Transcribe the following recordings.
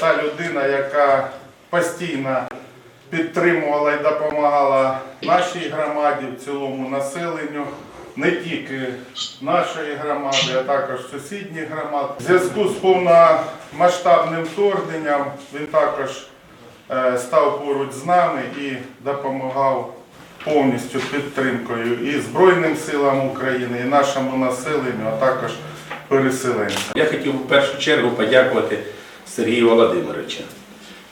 Та людина, яка постійно підтримувала і допомагала нашій громаді, в цілому населенню, не тільки нашої громади, а також сусідніх громад. У зв'язку з повномасштабним вторгненням він також е, став поруч з нами і допомагав повністю підтримкою і Збройним силам України, і нашому населенню, а також переселенцям. Я хотів в першу чергу подякувати Сергію Володимировичу.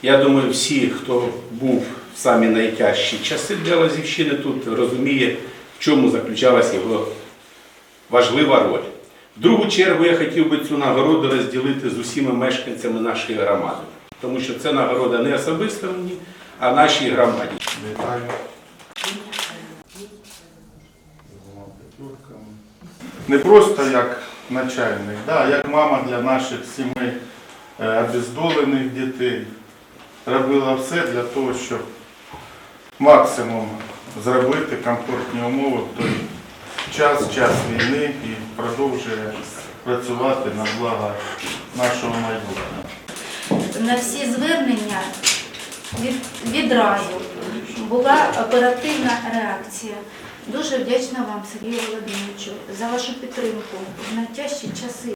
Я думаю, всі, хто був в самі найтяжчі часи для Лазівщини тут, розуміє, в чому заключалась його важлива роль. В другу чергу я хотів би цю нагороду розділити з усіма мешканцями нашої громади, тому що це нагорода не особисто мені, а нашій громаді. Вітаю. Не просто як начальник, да, як мама для наших сімей е, обездолених дітей. Робила все для того, щоб максимум зробити комфортні умови в той час, час війни і продовжує працювати на благо нашого майбутнього. на всі звернення від, відразу була оперативна реакція. Дуже вдячна вам, Сергію Володимировичу, за вашу підтримку в найтяжчі часи.